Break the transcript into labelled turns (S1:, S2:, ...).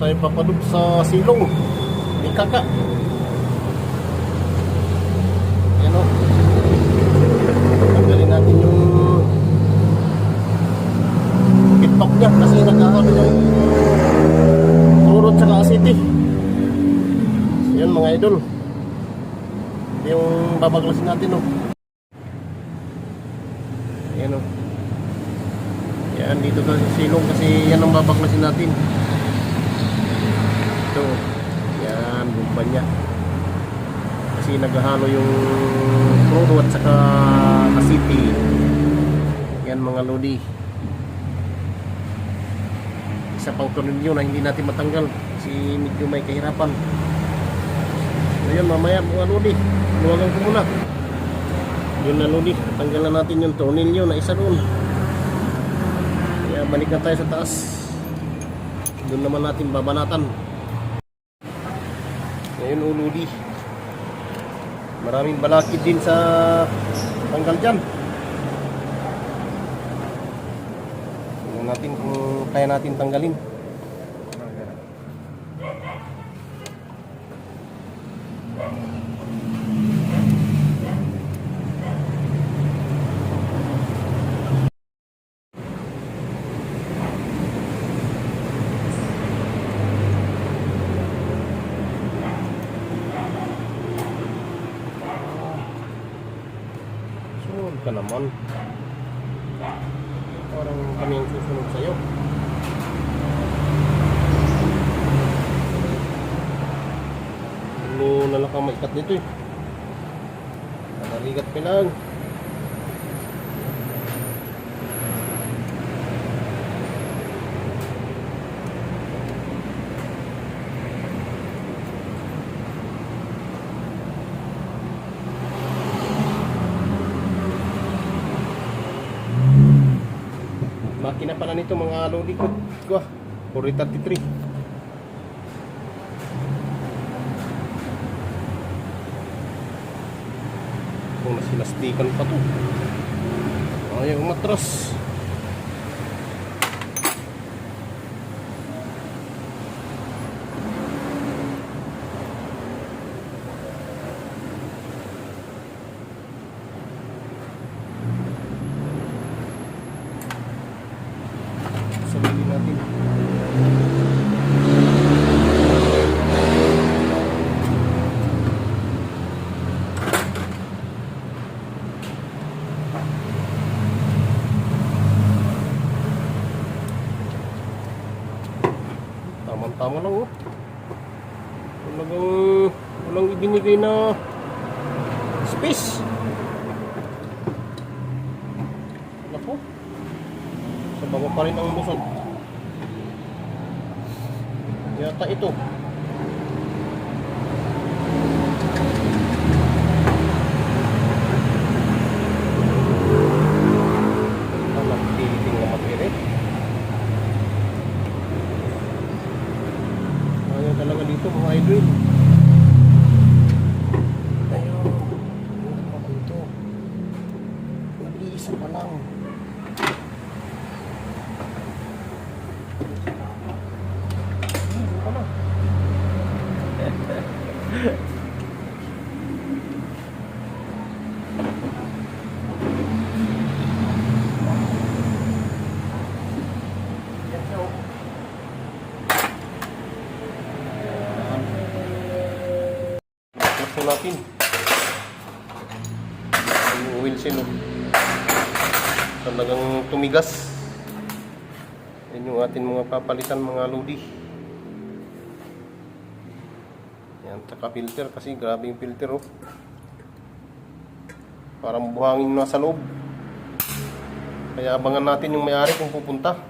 S1: Tayo papadog sa silong. Ni kaka. Yan o. Tanggalin natin yung pitpak niya kasi nagkakaroon yung turot sa asiti. Yan mga idol. Yung babaklasin natin o. Yan o. Yan dito sa silong kasi yan ang babaklasin natin. Ito. Yan, bumba niya. Kasi naghahalo yung crudo at saka asiti. Yan mga lodi. Isa pang tornilyo na hindi natin matanggal. Kasi medyo may kahirapan. Ayun, mamaya mga lodi. Luwagan ko muna. Yun na lodi. Tanggalan natin yung tornilyo na isa doon. Kaya balik na tayo sa taas. Doon naman natin babanatan. Ngayon uludi. Maraming balakid din sa tanggal dyan. Tingnan natin kung kaya natin tanggalin. Ka naman. Parang kami ang susunod sa'yo. Ano na lang kang maikat nito eh. Nakaligat pa lang. Makina pala nito mga lodi ko. Ko. 433. Kung nasilastikan pa to. Ayaw umatras. Sabihin natin. Tama-tama lang oh. Talagang walang ibinigay na space. Naku. Sa baba pa rin ang busog. Yata ito. Alam, tiliting na matirik. Ayaw talaga dito mga idol. Ayun. Hindi pa dito. Nag-iisa pa lang. Hindi pa lang. Yan siya, oh. Gusto natin. Yung oil seal, oh. Talagang tumigas. Yan yung atin mga papalitan mga lodi. Yan, tsaka filter kasi grabe yung filter, oh. Parang buhangin na sa loob. Kaya abangan natin yung may-ari kung pupunta.